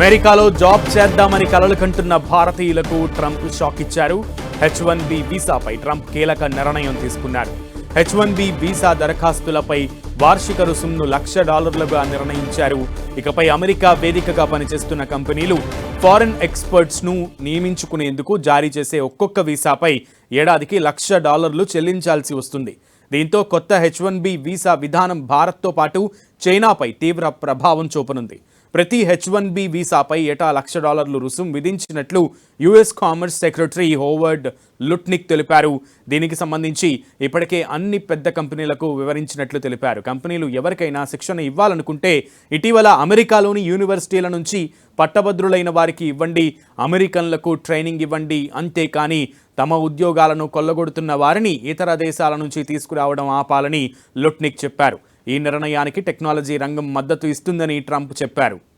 అమెరికాలో జాబ్ చేద్దామని కలలు కంటున్న భారతీయులకు ట్రంప్ షాక్ ఇచ్చారు. హెచ్ వన్ బి వీసాపై ట్రంప్ కీలక నిర్ణయం తీసుకున్నారు. హెచ్ వన్ బి వీసా దరఖాస్తులపై వార్షిక రుసుంను లక్ష డాలర్లుగా నిర్ణయించారు. ఇకపై అమెరికా వేదికగా పనిచేస్తున్న కంపెనీలు ఫారెన్ ఎక్స్పర్ట్స్ను నియమించుకునేందుకు జారీ చేసే ఒక్కొక్క వీసాపై ఏడాదికి లక్ష డాలర్లు చెల్లించాల్సి వస్తుంది. దీంతో కొత్త హెచ్ వన్ బి వీసా విధానం భారత్తో పాటు చైనాపై తీవ్ర ప్రభావం చూపనుంది. ప్రతి హెచ్ వన్ బి వీసాపై ఏటా లక్ష డాలర్లు రుసుం విధించినట్లు US commerce secretary Howard Lutnick తెలిపారు. దీనికి సంబంధించి ఇప్పటికే అన్ని పెద్ద కంపెనీలకు వివరించినట్లు తెలిపారు. కంపెనీలు ఎవరికైనా శిక్షణ ఇవ్వాలనుకుంటే ఇటీవల అమెరికాలోని యూనివర్సిటీల నుంచి పట్టభద్రులైన వారికి ఇవ్వండి అమెరికన్లకు ట్రైనింగ్ ఇవ్వండి అంతేకాని తమ ఉద్యోగాలను కొల్లగొడుతున్న వారిని ఇతర దేశాల నుంచి తీసుకురావడం ఆపాలని లుట్నిక్ చెప్పారు. ఈ నిర్ణయానికి టెక్నాలజీ రంగం మద్దతు ఇస్తుందని ట్రంప్ చెప్పారు.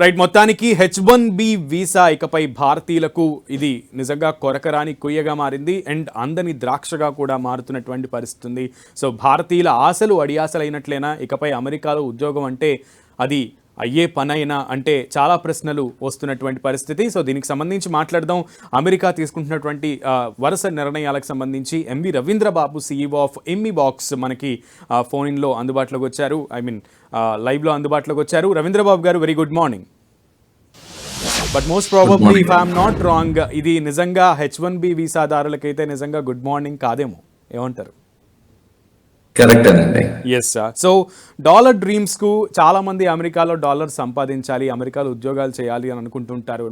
రైట్ మొత్తానికి హెచ్ వన్ బి వీసా ఇకపై భారతీయులకు ఇది నిజంగా కొరకరాని కుయ్యగా మారింది. అండ్ అందని ద్రాక్షగా కూడా మారుతున్నటువంటి పరిస్థితుంది సో భారతీయుల ఆశలు అడియాసలు ఇకపై అమెరికాలో ఉద్యోగం అంటే అది అయ్యే పనైనా అంటే చాలా ప్రశ్నలు వస్తున్నటువంటి పరిస్థితి. సో దీనికి సంబంధించి మాట్లాడదాం. అమెరికా తీసుకుంటున్నటువంటి వరుస నిర్ణయాలకు సంబంధించి MV Ravindrababu CEO of Emmy box మనకి ఫోన్ ఇన్లో అందుబాటులోకి వచ్చారు. ఐ మీన్ లైవ్లో అందుబాటులోకి వచ్చారు. రవీంద్రబాబు గారు very good morning. But most probably if I'm not wrong ఇది నిజంగా హెచ్ వన్ బి వీసాదారులకైతే నిజంగా గుడ్ మార్నింగ్ కాదేమో. ఏమంటారు? కరెక్టేనండి ఎస్ సార్ సో డాలర్ డ్రీమ్స్కు చాలా మంది అమెరికాలో డాలర్ సంపాదించాలి అమెరికాలో ఉద్యోగాలు చేయాలి అని అనుకుంటుంటారు.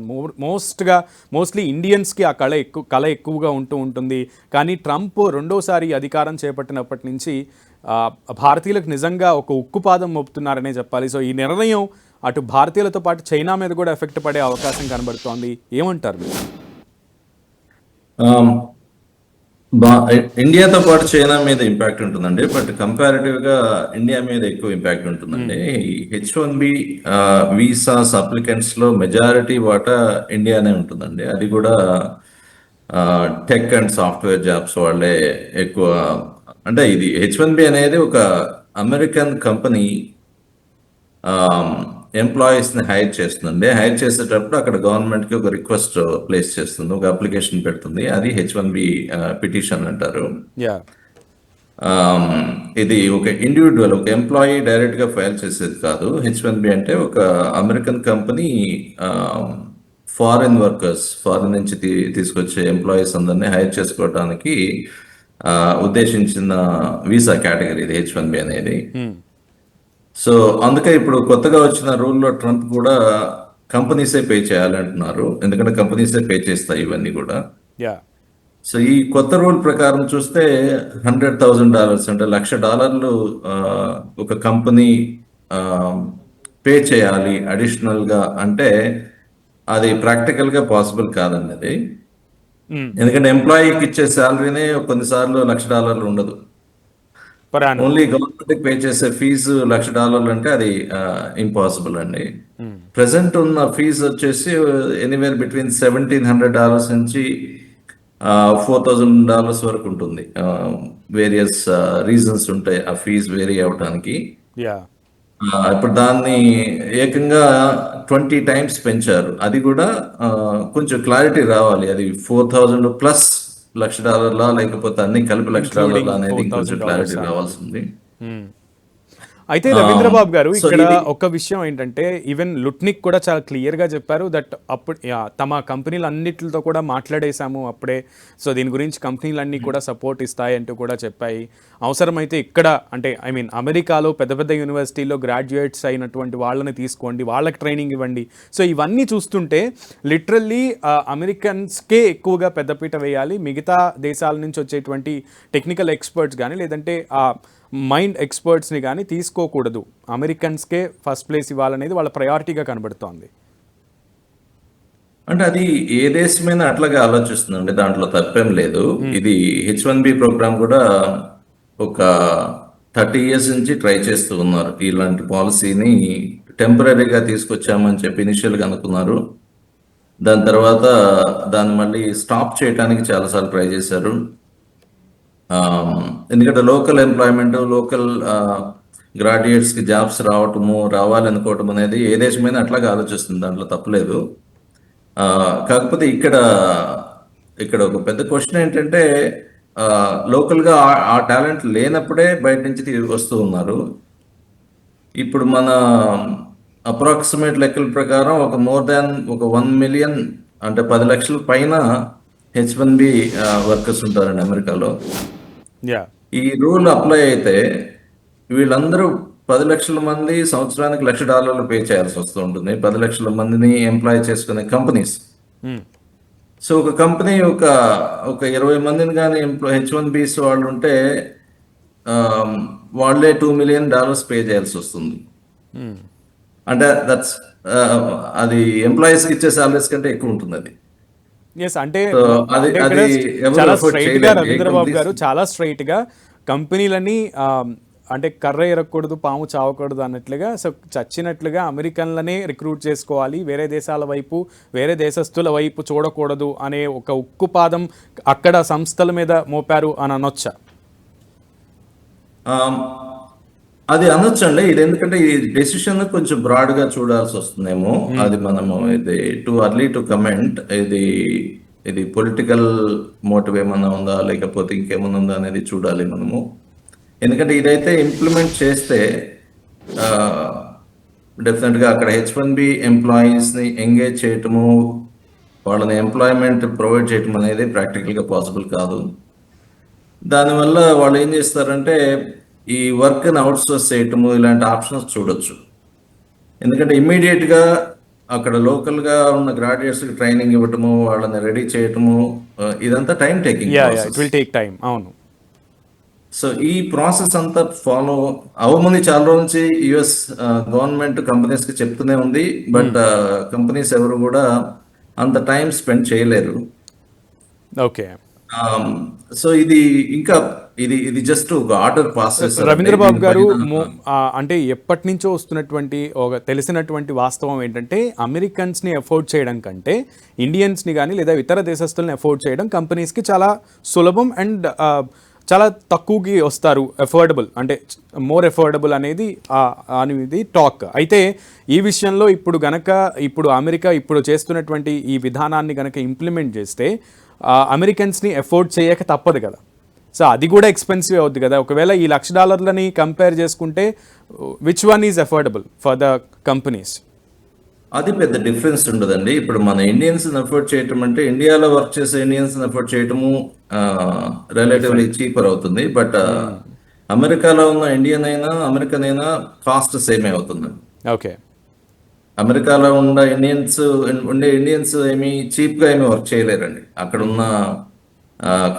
మోస్ట్గా మోస్ట్లీ ఇండియన్స్కి ఆ కళ ఎక్కువ కళ ఎక్కువగా ఉంటూ ఉంటుంది. కానీ ట్రంప్ రెండోసారి అధికారం చేపట్టినప్పటి నుంచి భారతీయులకు నిజంగా ఒక ఉక్కుపాదం మోపుతున్నారనే చెప్పాలి. సో ఈ నిర్ణయం అటు భారతీయులతో పాటు చైనా మీద కూడా ఎఫెక్ట్ పడే అవకాశం కనబడుతోంది. ఏమంటారు మీరు? బా- ఇండియాతో పాటు చైనా మీద ఇంపాక్ట్ ఉంటుందండి. బట్ కంపారిటివ్గా ఇండియా మీద ఎక్కువ ఇంపాక్ట్ ఉంటుందండి. హెచ్ వన్ బి వీసాస్ అప్లికెంట్స్లో మెజారిటీ వాటా ఇండియానే ఉంటుందండి. అది కూడా టెక్ అండ్ సాఫ్ట్వేర్ జాబ్స్ వాళ్ళే ఎక్కువ అంటే ఇది హెచ్ వన్ బి అనేది ఒక అమెరికన్ కంపెనీ ఎంప్లాయీస్ని హైర్ చేస్తుందండి హైర్ చేసేటప్పుడు అక్కడ గవర్నమెంట్కి ఒక రిక్వెస్ట్ ప్లేస్ చేస్తుంది. ఒక అప్లికేషన్ పెడుతుంది. అది హెచ్ వన్ బి పిటిషన్ అంటారు. ఇది ఒక ఇండివిజువల్ ఒక ఎంప్లాయీ డైరెక్ట్గా ఫైల్ చేసేది కాదు. హెచ్ వన్ బి అంటే ఒక American company foreign workers foreign నుంచి తీసుకొచ్చే ఎంప్లాయీస్ అందరినీ హైర్ చేసుకోవడానికి ఉద్దేశించిన వీసా కేటగిరీ ఇది హెచ్ వన్ బి అనేది. సో అందుకే ఇప్పుడు కొత్తగా వచ్చిన రూల్లో ట్రంప్ కూడా కంపెనీసే పే చేయాలంటున్నారు. ఎందుకంటే కంపెనీసే పే చేస్తాయి ఇవన్నీ కూడా. సో ఈ కొత్త రూల్ ప్రకారం చూస్తే హండ్రెడ్ థౌజండ్ డాలర్స్ అంటే లక్ష డాలర్లు ఒక కంపెనీ పే చేయాలి అడిషనల్గా అంటే అది ప్రాక్టికల్గా పాసిబుల్ కాదన్నది. ఎందుకంటే ఎంప్లాయీకి ఇచ్చే శాలరీనే కొన్నిసార్లు లక్ష డాలర్లు ఉండదు. ఓన్లీ గవర్నమెంట్ పే చేసే ఫీజు లక్ష డాలర్లు అంటే అది ఇంపాసిబుల్ అండి. ప్రెసెంట్ ఉన్న ఫీజు వచ్చేసి anywhere between seventeen hundred dollars నుంచి ఫోర్ థౌజండ్ డాలర్స్ వరకు ఉంటుంది. వేరియస్ రీజన్స్ ఉంటాయి ఆ ఫీజు వేరీ అవడానికి ఇప్పుడు దాన్ని ఏకంగా ట్వంటీ టైమ్స్ పెంచారు. అది కూడా కొంచెం క్లారిటీ రావాలి. అది ఫోర్ థౌజండ్ ప్లస్ లక్ష డాలర్లా లేకపోతే అన్ని కలిపి లక్ష డాలర్లా అనేది కొంచెం క్లారిటీ రావాల్సింది. అయితే రవీంద్రబాబు గారు so ఇక్కడ ఒక విషయం ఏంటంటే ఈవెన్ లుట్నిక్ కూడా చాలా క్లియర్గా చెప్పారు దట్ అప్పుడు తమ కంపెనీలు అన్నిటితో కూడా మాట్లాడేశాము అప్పుడే. సో దీని గురించి కంపెనీలన్నీ కూడా సపోర్ట్ ఇస్తాయి అంటూ కూడా చెప్పాయి. అవసరమైతే ఇక్కడ అంటే ఐ మీన్ అమెరికాలో పెద్ద పెద్ద యూనివర్సిటీలో గ్రాడ్యుయేట్స్ అయినటువంటి వాళ్ళని తీసుకోండి వాళ్ళకి ట్రైనింగ్ ఇవ్వండి. సో ఇవన్నీ చూస్తుంటే లిటరల్లీ అమెరికన్స్కే ఎక్కువగా పెద్దపీట వేయాలి మిగతా దేశాల నుంచి వచ్చేటువంటి టెక్నికల్ ఎక్స్పర్ట్స్ కానీ లేదంటే ఆ మైండ్ ఎక్స్పర్ట్స్ని కానీ తీసుకోకూడదు. అమెరికన్స్కే ఫస్ట్ ప్లేస్ ఇవ్వాలనేది వాళ్ళ ప్రయారిటీగా కనబడుతోంది. అంటే అది ఏ దేశమైనా అట్లాగే ఆలోచిస్తుందండి దాంట్లో తప్పేం లేదు. ఇది హెచ్ వన్ బి ప్రోగ్రామ్ కూడా ఒక థర్టీ ఇయర్స్ నుంచి ట్రై చేస్తూ ఉన్నారు. ఇలాంటి పాలసీని టెంపరీగా తీసుకొచ్చామని చెప్పి ఇనిషియల్గా అనుకున్నారు. దాని తర్వాత దాన్ని మళ్ళీ స్టాప్ చేయడానికి చాలాసార్లు ట్రై చేశారు. Um, ఎందుకంటే లోకల్ ఎంప్లాయ్మెంట్ లోకల్ గ్రాడ్యుయేట్స్కి జాబ్స్ రావటము రావాలనుకోవటం అనేది ఏ దేశమైనా అట్లాగే ఆలోచిస్తుంది. దాంట్లో తప్పలేదు uh, కాకపోతే ఇక్కడ ఇక్కడ ఒక పెద్ద క్వశ్చన్ ఏంటంటే uh, లోకల్గా ఆ- టాలెంట్ లేనప్పుడే బయట నుంచి తిరిగి వస్తూ ఉన్నారు. ఇప్పుడు మన అప్రాక్సిమేట్ లెక్కల ప్రకారం ఒక మోర్ దాన్ ఒక వన్ మిలియన్ అంటే పది లక్షల పైన హెచ్ వన్ బి వర్కర్స్ ఉంటారండి అమెరికాలో. ఈ రూల్ అప్లై అయితే వీళ్ళందరూ పది లక్షల మంది సంవత్సరానికి లక్ష డాలర్లు పే చేయాల్సి వస్తూ ఉంటుంది. పది లక్షల మందిని ఎంప్లాయ్ చేసుకునే కంపెనీస్. సో ఒక కంపెనీ ఒక ఒక ఇరవై మందిని కానీ ఎంప్లాయ్ హెచ్ వన్ బీస్ వాళ్ళు ఉంటే వాళ్ళే టూ మిలియన్ డాలర్స్ పే చేయాల్సి వస్తుంది. అంటే దట్స్ అది ఎంప్లాయీస్ ఇచ్చే సాలరీస్ కంటే ఎక్కువ ఉంటుంది అది ఎస్ అంటే చాలా స్ట్రైట్గా రవీంద్రబాబు గారు చాలా స్ట్రైట్గా కంపెనీలని అంటే కర్ర ఎరగకూడదు పాము చావకూడదు అన్నట్లుగా సో చచ్చినట్లుగా అమెరికన్లనే రిక్రూట్ చేసుకోవాలి. వేరే దేశాల వైపు వేరే దేశస్తుల వైపు చూడకూడదు అనే ఒక ఉక్కుపాదం అక్కడ సంస్థల మీద మోపారు అని అనొచ్చా అది అనొచ్చండి. ఇది ఎందుకంటే ఈ డెసిషన్ కొంచెం బ్రాడ్గా చూడాల్సి వస్తుందేమో. అది మనము ఇది టు అర్లీ టు కమెంట్ ఇది ఇది పొలిటికల్ మోటివ్ ఏమన్నా ఉందా? లేకపోతే ఇంకేమన్నా ఉందా అనేది చూడాలి మనము. ఎందుకంటే ఇదైతే ఇంప్లిమెంట్ చేస్తే డెఫినెట్గా అక్కడ హెచ్ వన్ బి ఎంప్లాయీస్ని ఎంగేజ్ చేయటము వాళ్ళని ఎంప్లాయ్మెంట్ ప్రొవైడ్ చేయటం అనేది ప్రాక్టికల్గా పాసిబుల్ కాదు. దానివల్ల వాళ్ళు ఏం చేస్తారంటే ఈ వర్క్ని అవుట్సోర్స్ చేయటము ఇలాంటి ఆప్షన్స్ చూడొచ్చు. ఎందుకంటే ఇమ్మీడియట్గా అక్కడ లోకల్గా ఉన్న గ్రాడ్యుయేట్స్కి ట్రైనింగ్ ఇవ్వటము వాళ్ళని రెడీ చేయటము ఇదంతా time taking yeah yeah it will take time అవును. సో ఈ ప్రాసెస్ అంతా ఫాలో అవమంది చాలా రోజుల నుంచి యుఎస్ గవర్నమెంట్ కంపెనీస్కి చెప్తూనే ఉంది. బట్ కంపెనీస్ ఎవరు కూడా అంత టైం స్పెండ్ చేయలేరు. ఓకే సో ఇది ఇంకా ఇది ఇది జస్ట్ ఒక ఆర్డర్ పాస్ రవీంద్రబాబు గారు అంటే ఎప్పటి నుంచో వస్తున్నటువంటి ఒక తెలిసినటువంటి వాస్తవం ఏంటంటే అమెరికన్స్ని ఎఫోర్డ్ చేయడం కంటే ఇండియన్స్ని కానీ లేదా ఇతర దేశస్తుల్ని ఎఫోర్డ్ చేయడం కంపెనీస్కి చాలా సులభం అండ్ చాలా తక్కువకి వస్తారు. ఎఫోర్డబుల్ అంటే మోర్ ఎఫోర్డబుల్ అనేది అనేది టాక్ అయితే ఈ విషయంలో ఇప్పుడు గనక ఇప్పుడు అమెరికా ఇప్పుడు చేస్తున్నటువంటి ఈ విధానాన్ని గనక ఇంప్లిమెంట్ చేస్తే అమెరికన్స్ని ఎఫోర్డ్ చేయక తప్పదు కదా. సో అది కూడా ఎక్స్పెన్సివ్ అవుద్ది కదా. ఒకవేళ ఈ లక్ష డాలర్లని కంపేర్ చేసుకుంటే which one is affordable for the companies అది పెద్ద డిఫరెన్స్ ఉండదండి. ఇప్పుడు మన ఇండియన్స్ ఎఫర్ట్ చేయటం అంటే ఇండియాలో వర్క్ చేసే ఇండియన్స్ ఎఫర్ట్ చేయటము రిలేటివ్లీ చీపర్ అవుతుంది. బట్ అమెరికాలో ఉన్న ఇండియన్ అయినా అమెరికన్ అయినా కాస్ట్ సేమే అవుతుంది. ఓకే అమెరికాలో ఉన్న ఇండియన్స్ ఉండే ఇండియన్స్ ఏమి చీప్గా ఏమి వర్క్ చేయలేరండి. అక్కడ ఉన్న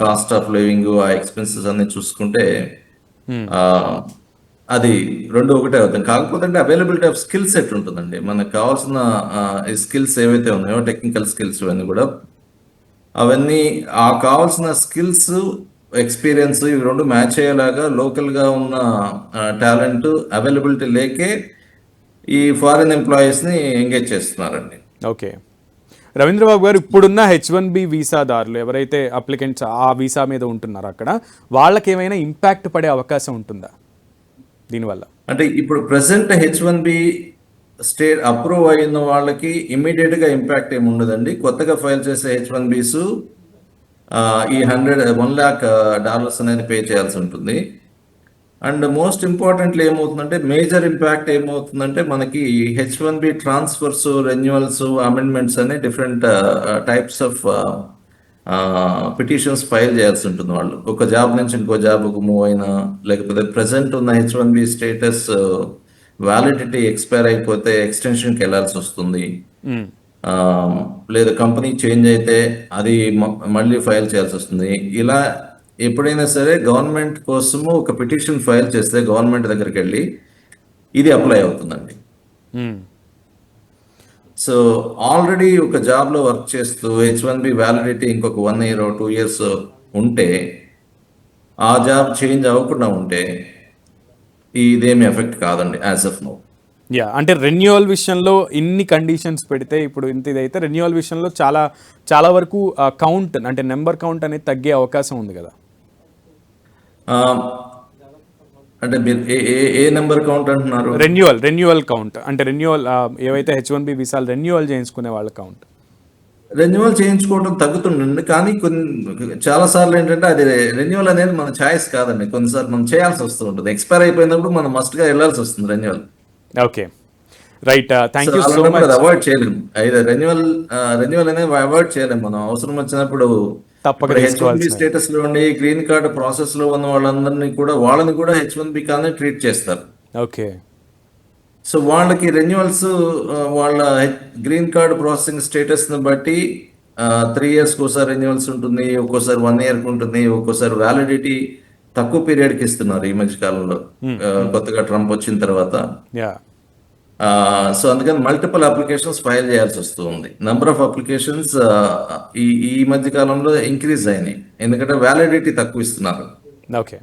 కాస్ట్ ఆఫ్ లివింగ్ ఆ ఎక్స్పెన్సెస్ అన్ని చూసుకుంటే అది రెండు ఒకటే అవుతుంది. కాకపోతే అంటే అవైలబిలిటీ ఆఫ్ స్కిల్ సెట్ ఉంటుందండి. మనకు కావాల్సిన స్కిల్స్ ఏవైతే ఉన్నాయో టెక్నికల్ స్కిల్స్ ఇవన్నీ కూడా అవన్నీ ఆ కావాల్సిన స్కిల్స్ ఎక్స్పీరియన్స్ ఇవి రెండు మ్యాచ్ అయ్యేలాగా లోకల్గా ఉన్న టాలెంట్ అవైలబిలిటీ లేకే ఈ ఫారిన్ ఎంప్లాయీస్ని ఎంగేజ్ చేస్తున్నారండి. ఓకే. రవీంద్రబాబు గారు ఇప్పుడున్న హెచ్ వన్ బి వీసాదారులు ఎవరైతే అప్లికెంట్స్ ఆ వీసా మీద ఉంటున్నారో అక్కడ వాళ్ళకి ఏమైనా ఇంపాక్ట్ పడే అవకాశం ఉంటుందా? దీనివల్ల. అంటే ఇప్పుడు present H one B state approve అయిన వాళ్ళకి ఇమీడియట్గా ఇంపాక్ట్ ఏమి ఉండదండి. కొత్తగా ఫైల్ చేసే హెచ్ వన్ బీస్ ఈ హండ్రెడ్ వన్ ల్యాక్ డాలర్స్ అనేది పే చేయాల్సి ఉంటుంది. అండ్ మోస్ట్ ఇంపార్టెంట్లీ ఏమవుతుందంటే మేజర్ ఇంపాక్ట్ ఏమవుతుందంటే మనకి H one B transfers renewals amendments అనే different types of petitions file చేయాల్సి ఉంటుంది వాళ్ళు. ఒక జాబ్ నుంచి ఇంకో జాబ్కు మూవ్ అయినా లేకపోతే ప్రెసెంట్ ఉన్న H one B status validity expire అయిపోతే ఎక్స్టెన్షన్కి వెళ్ళాల్సి వస్తుంది. మ్మ్. ఆ, లేదా కంపెనీ చేంజ్ అయితే అది మళ్ళీ ఫైల్ చేయాల్సి వస్తుంది. ఇలా ఎప్పుడైనా సరే గవర్నమెంట్ కోసము ఒక పిటిషన్ ఫైల్ చేస్తే గవర్నమెంట్ దగ్గరికి వెళ్ళి ఇది అప్లై అవుతుందండి. సో ఆల్రెడీ ఒక జాబ్లో వర్క్ చేస్తూ హెచ్ వన్ బి వ్యాలిడిటీ ఇంకొక వన్ ఇయర్ టూ ఇయర్స్ ఉంటే ఆ జాబ్ చేంజ్ అవ్వకుండా ఉంటే ఇదేమి ఎఫెక్ట్ కాదండి యాజ్ ఆఫ్ నో. యా అంటే రెన్యువల్ విషయంలో ఇన్ని కండిషన్స్ పెడితే ఇప్పుడు ఇంత ఇదైతే రెన్యువల్ విషయంలో చాలా చాలా వరకు కౌంట్ అంటే నెంబర్ కౌంట్ అనేది తగ్గే అవకాశం ఉంది కదా. అంటే మీరు ఏ నెంబర్ కౌంట్ అంటున్నారు? రెన్యువల్ రెన్యువల్ కౌంట్ అంటే రెన్యువల్ ఏవైతే హెచ్ వన్ బి వీసాలు రెన్యువల్ చేయించుకునే వాళ్ళ కౌంట్ రెన్యువల్ చేయించుకోవడం తగ్గుతుండండి కానీ కొన్ని చాలా సార్లు ఏంటంటే అది రెన్యువల్ అనేది మన ఛాయిస్ కాదండి. కొన్నిసార్లు మనం చేయాల్సి వస్తూ ఉంటుంది ఎక్స్పైర్ అయిపోయినప్పుడు మనం మస్ట్గా వెళ్ళాల్సి వస్తుంది renewal okay right thank you so much avoid చేయలేము అయితే రెన్యువల్ రెన్యువల్ అనేది అవాయిడ్ చేయలేము మనం అవసరం వచ్చినప్పుడు తప్పక. స్టేటస్లో ఉండి గ్రీన్ కార్డ్ ప్రాసెస్లో ఉన్న వాళ్ళందరినీ కూడా వాళ్ళని కూడా హెచ్ వన్ బి కానే ట్రీట్ చేస్తారు. ఓకే. సో వాళ్ళకి రెన్యువల్స్ వాళ్ళ గ్రీన్ కార్డ్ ప్రాసెసింగ్ స్టేటస్ని బట్టి త్రీ ఇయర్స్ ఒకసారి రెన్యువల్స్ ఉంటుంది ఒక్కోసారి వన్ ఇయర్ ఉంటుంది ఒక్కోసారి వ్యాలిడిటీ తక్కువ పీరియడ్కి ఇస్తున్నారు ఈ మధ్య కాలంలో. ఆ, కొత్తగా ట్రంప్ వచ్చిన తర్వాత. సో అందుకని మల్టిపుల్ అప్లికేషన్స్ ఫైల్ చేయాల్సి వస్తూ ఉంది నంబర్ ఆఫ్ అప్లికేషన్స్ ఈ ఈ మధ్య కాలంలో ఇంక్రీజ్ అయినాయి. ఎందుకంటే వ్యాలిడిటీ తక్కువ ఇస్తున్నారు. ఓకే.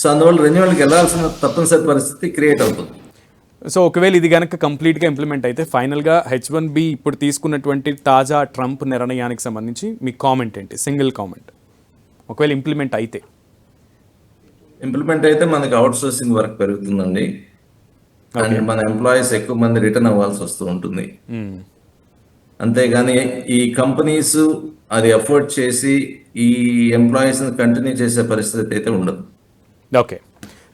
సో అందువల్ల రెన్యువల్కి వెళ్ళాల్సిన తప్పనిసరి పరిస్థితి క్రియేట్ అవుతుంది. సో ఒకవేళ ఇది కనుక కంప్లీట్గా ఇంప్లిమెంట్ అయితే ఫైనల్గా హెచ్ వన్ బి ఇప్పుడు తీసుకున్నటువంటి తాజా ట్రంప్ నిర్ణయానికి సంబంధించి మీ కామెంట్ ఏంటి? సింగిల్ కామెంట్ ఒకవేళ ఇంప్లిమెంట్ అయితే. ఇంప్లిమెంట్ అయితే మనకి అవుట్ సోర్సింగ్ వర్క్ పెరుగుతుందండి. అండ్ మన ఎంప్లాయీస్ ఎక్కువ మంది రిటర్న్ అవ్వాల్సి వస్తూ ఉంటుంది. మ్మ్. అంతేగాని ఈ కంపెనీస్ అది అఫోర్డ్ చేసి ఈ ఎంప్లాయీస్ కంటిన్యూ చేసే పరిస్థితి అయితే ఉండదు. Okay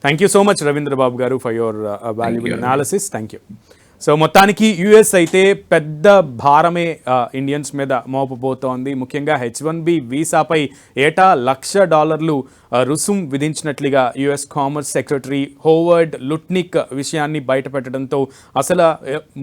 thank you so much Ravindra Babu garu for your valuable. Analysis thank you so మొత్తానికి యుఎస్ అయితే పెద్ద భారమే ఇండియన్స్ మీద మోపబోతోంది. ముఖ్యంగా హెచ్ వన్ బి వీసాపై ఏటా లక్ష డాలర్లు రుసుం విధించినట్లుగా US commerce secretary Howard Lutnick విషయాన్ని బయటపెట్టడంతో అసలు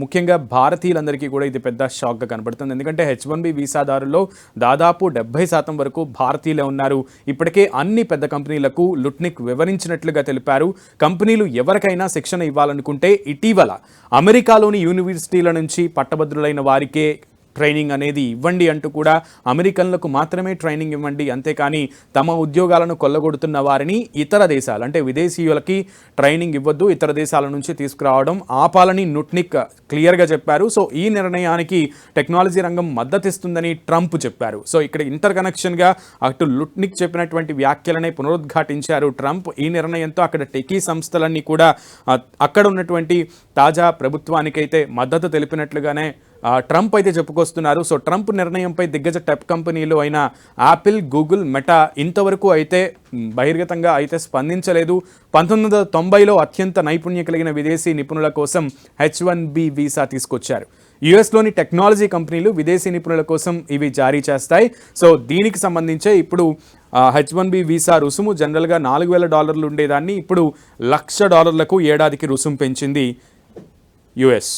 ముఖ్యంగా భారతీయులందరికీ కూడా ఇది పెద్ద షాక్గా కనబడుతుంది ఎందుకంటే హెచ్ వన్ బి వీసాదారుల్లో దాదాపు డెబ్బై శాతం వరకు భారతీయులే ఉన్నారు. ఇప్పటికే అన్ని పెద్ద కంపెనీలకు లుట్నిక్ వివరించినట్లుగా తెలిపారు. కంపెనీలు ఎవరికైనా శిక్షణ ఇవ్వాలనుకుంటే ఇటీవల అమెరికాలోని యూనివర్సిటీల నుంచి పట్టభద్రులైన వారికే ట్రైనింగ్ అనేది ఇవ్వండి అంటూ కూడా అమెరికన్లకు మాత్రమే ట్రైనింగ్ ఇవ్వండి. అంతేకాని తమ ఉద్యోగాలను కొల్లగొడుతున్న వారిని ఇతర దేశాలు అంటే విదేశీయులకి ట్రైనింగ్ ఇవ్వద్దు ఇతర దేశాల నుంచి తీసుకురావడం ఆపాలని నుట్నిక్ క్లియర్గా చెప్పారు. సో ఈ నిర్ణయానికి టెక్నాలజీ రంగం మద్దతిస్తుందని ట్రంప్ చెప్పారు. సో ఇక్కడ ఇంటర్ కనెక్షన్గా అటు లుట్నిక్ చెప్పినటువంటి వ్యాఖ్యలనే పునరుద్ఘాటించారు ట్రంప్. ఈ నిర్ణయంతో అక్కడ టెకీ సంస్థలన్నీ కూడా అక్కడ ఉన్నటువంటి తాజా ప్రభుత్వానికైతే మద్దతు తెలిపినట్లుగానే ట్రంప్ అయితే చెప్పుకొస్తున్నారు. సో ట్రంప్ నిర్ణయంపై దిగ్గజ టెప్ కంపెనీలు అయిన యాపిల్ గూగుల్ మెటా ఇంతవరకు అయితే బహిర్గతంగా అయితే స్పందించలేదు. పంతొమ్మిది వందల తొంభైలో అత్యంత నైపుణ్యం కలిగిన విదేశీ నిపుణుల కోసం హెచ్ వన్ బి వీసా తీసుకొచ్చారు. యుఎస్లోని టెక్నాలజీ కంపెనీలు విదేశీ నిపుణుల కోసం ఇవి జారీ చేస్తాయి. సో దీనికి సంబంధించే ఇప్పుడు హెచ్ వన్ బి వీసా రుసుము జనరల్గా నాలుగు వేల డాలర్లు ఉండేదాన్ని. ఇప్పుడు లక్ష డాలర్లకు ఏడాదికి రుసుము పెంచింది యుఎస్.